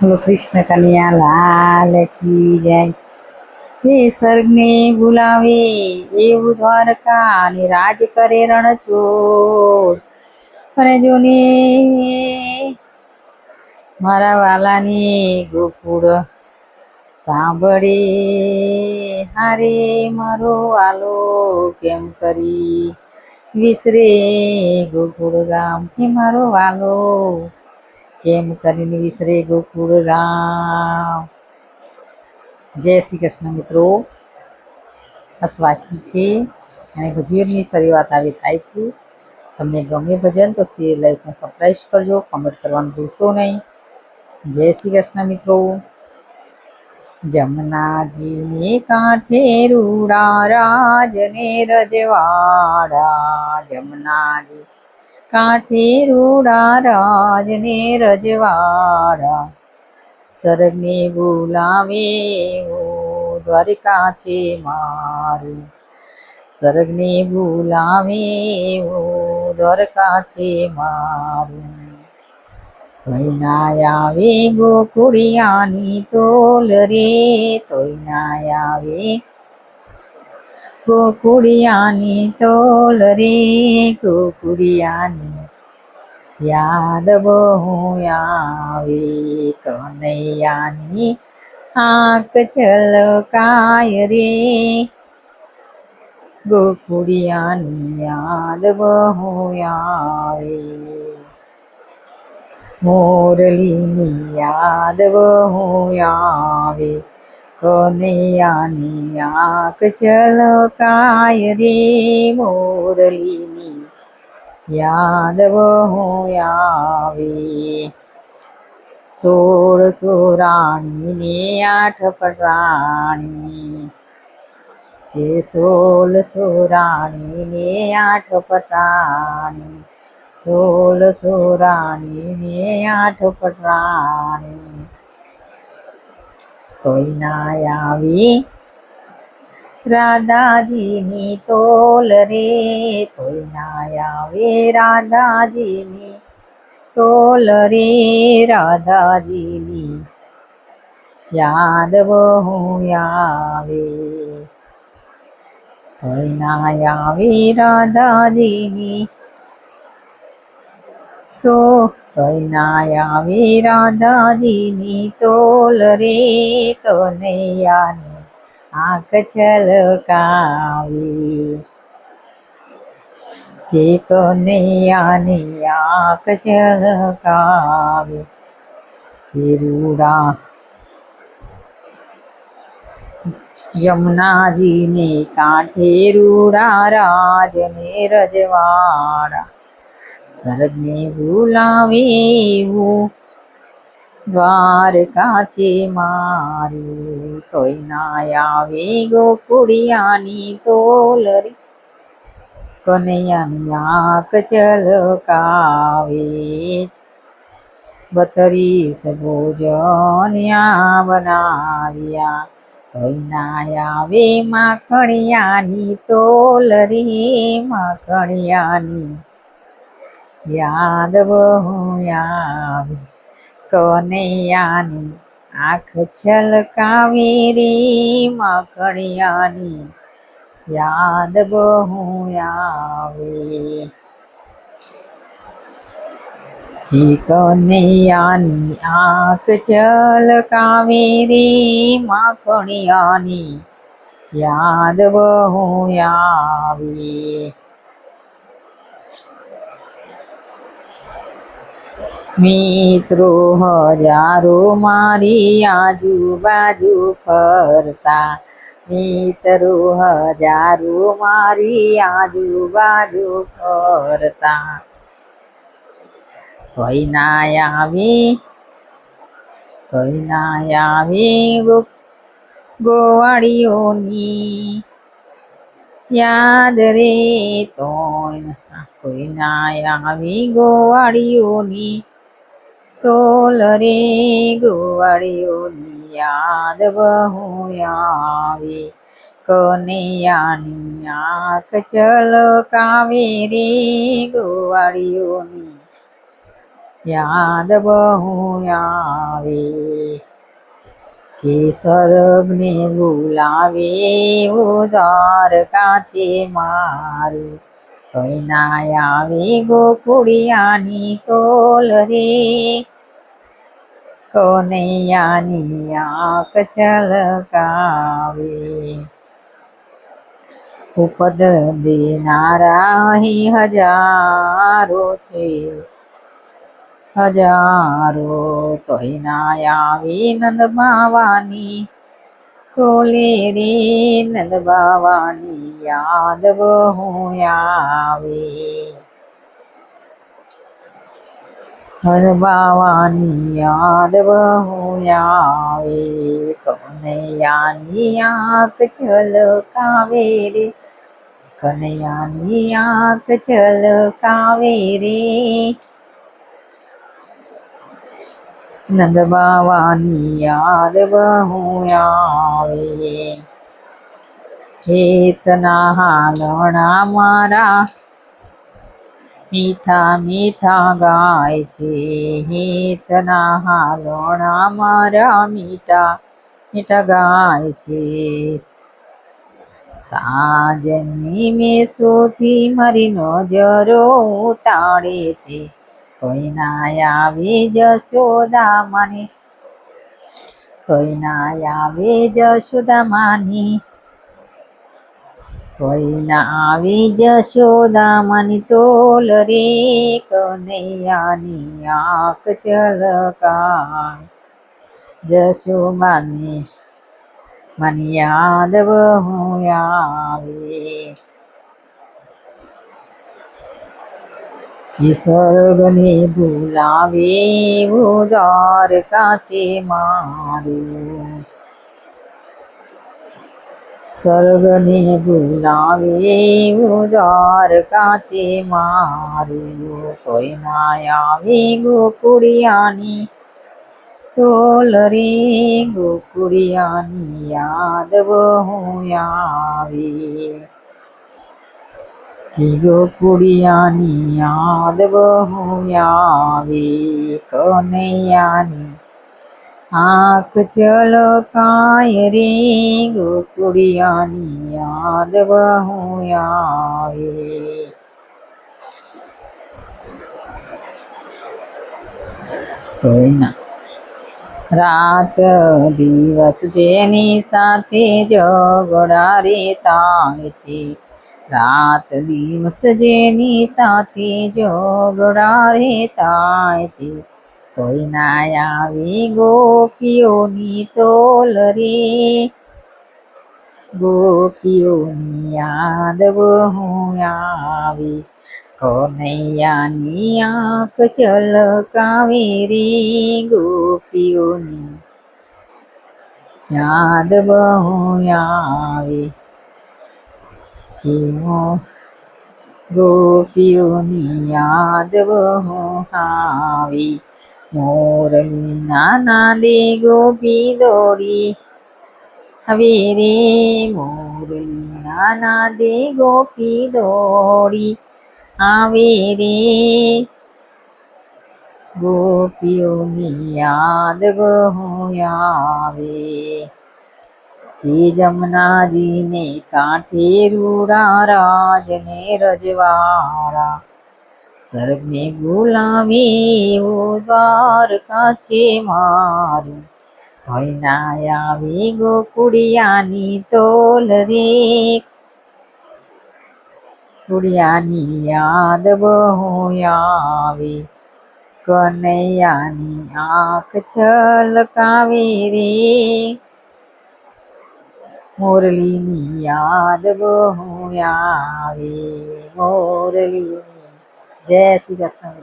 બોલો કૃષ્ણ કન્યા, લાલ કી જય. હે સ્વર્ગને બોલાવે એવું દ્વારકા ને રાજ કરે રણછોડ. ફરજો ને મારા વાલાની ગોકુળ સાંભળે. હારે મારો વાલો કેમ કરી વિસરે ગોકુળ ગામ? કે મારો વાલો કેમ કરીને વિસરે ગોકુળ રામ? જય શ્રી કૃષ્ણ મિત્રો. આ સ્વાચી છે અને ભજીયરની શરૂઆત આવી થાય છે. તમને ગમે ભજન તો શેર લાઈકને સબસ્ક્રાઈબ કરજો. કમેન્ટ કરવાનું ભૂલશો નહીં. જય શ્રી કૃષ્ણ મિત્રો. જમનાજીને કાંઠે રૂડા રાજને રજવાડા. જમનાજી કાંઠે રૂડા રાજને રજવાડા. સરગને બોલાવે દ્વારકા છે મારું. સરગને બોલાવે દ્વારકા છે મારું. તોય ના આવે ગોકુળિયાની તોલ રે તોય ના આવે ગોકુળિયાની તોલ રે કુકુડિયાની યાદ બહુ આવે કનૈયાની આંખ છલકાય રે ગોકુડિયાની યાદ બહુ આવે મોરલીની યાદ બહુ આવે કનૈયાની આંખ છલકાય રે મોરલીની. યાદ બહુ આવે. સોળ સોરાણી ને આઠ પટરાણી હે સોળ સોરાણી ને આઠ પટાણી સોળ સોરાણી ને આઠ પટરાણી કોઈ ના આવી રાધાજીની તોલ રે કોઈ ના આવે રાધાજીની તોલ રે, રાધાજીની યાદ બહુ આવે. કોઈ ના આવે રાધાજીની તો તોય ના આવે રાધાજીની તોલ રે કનૈયાની આંખ છલકાવી. કે કનૈયાની આંખ છલકાવી. કિરુડા યમુનાજીને કાંઠે રૂડા રાજને રજવાડા. સરગને બોલાવે એવું દ્વારકા છે મારું તોય ના આવે ગોકુડિયાની તોલરી કનૈયાની આંખ ચલકાવે બત્રીસ ભોજન્યા બનાવ્યા. તોય ના આવે માખણિયાની તોલરી માખણિયાની યાદ બહુ આવે કનૈયાની આંખ છલકાવી રે માખણિયાની યાદ બહુ આવે કનૈયાની આંખ છલકાવે કાવેરી માખણિયાની યાદ બહુ આવે મિત્રો હજારો મારી આજુબાજુ ફરતા. મિત્રો હજારો મારી આજુબાજુ ફરતા. તોય ના આવી તોય ના આવી ગોવાળીઓની યાદ રે. તોય કોઈ ના આવી ગોવાળીઓની તોલ રે ગોવાળીઓની યાદ બહુ આવે કનૈયાની આંખ ચલકાવે રે ગોવાળીઓની યાદ બહુ આવે કે સરગને બોલાવે ઉદાર કાચે મારું કઈ ના આવે ગોકુળિયાની તોલ રે. કોનૈયાની આંખ છલકાવે ઉપદ્ર દેનારા અહીં હજારો છે. હજારો તોય ના આવી નંદ બાવાની તોલે રે નંદ બાવાની યાદ બહુ આવે. નંદ બાવાની યાદ બહુ આવે. કનૈયાની આંખ છલકાવે રે. કનૈયાની આંખ છલકાવે રે. નંદ બાવાની યાદ બહુ આવે હેતના હાલણા મારા મીઠા મીઠા ગાય છે હેતના હાલણા મારા મીઠા મીઠા ગાય છે સાજની મેં સુધી મારી નજરો ઉતાડે છે કોઈ ના આવે જશોદા માની કોઈ ના આવી જશોદા માની કોઈ ના આવે જશોદા માની તોલ રે કનૈયાની આંખ ચલકા જશોદાની મને યાદવ હું આવે ઈશ્વરને ભૂલાવે ઉદાર કાચે મારું સ્વર્ગને ભૂલાવે ઉદાર કાચે મારું તોય ના આવે ગોકુળિયાની તોલ રે ગોકુળિયાની યાદ બહુ આવે કે ગોકુળિયાની યાદ બહુ આવે કનૈયાની આંખ ચલો કાય રે ગોકુળિયાની યાદ બહુ આવે ના રાત દિવસ જેની સાથે ઝઘડા રે તાય છે રાત દિવસ જેની સાથે ઝઘડા રે થાય છે. કોઈ ના આવી ગોપીઓની તોલ રે. ગોપીઓની યાદ હું આવી. કનૈયાની આંખ ચલકાવે રે ગોપીઓની. યાદ બહુ આવે. કેવો ગોપીઓની યાદ બહુ આવે મોરલી નાના દે ગોપી દોરી હવે રે મોરલી નાના દે ગોપી દોરી આવે રે ગોપીઓની યાદ બહુ આવે કે જમનાજીને કાંઠે રૂડા રાજને રજવાડા. સર્વને બોલાવે એવો દ્વારકા છે મારું. થઈના આવે ગોકુળિયાની તોલ રે કુડિયાની યાદ બહુ આવે, કનૈયાની આંખ છલકાવે રે. મોરલીની યાદ બહુ આવે મોરલીની. જય શ્રી કૃષ્ણ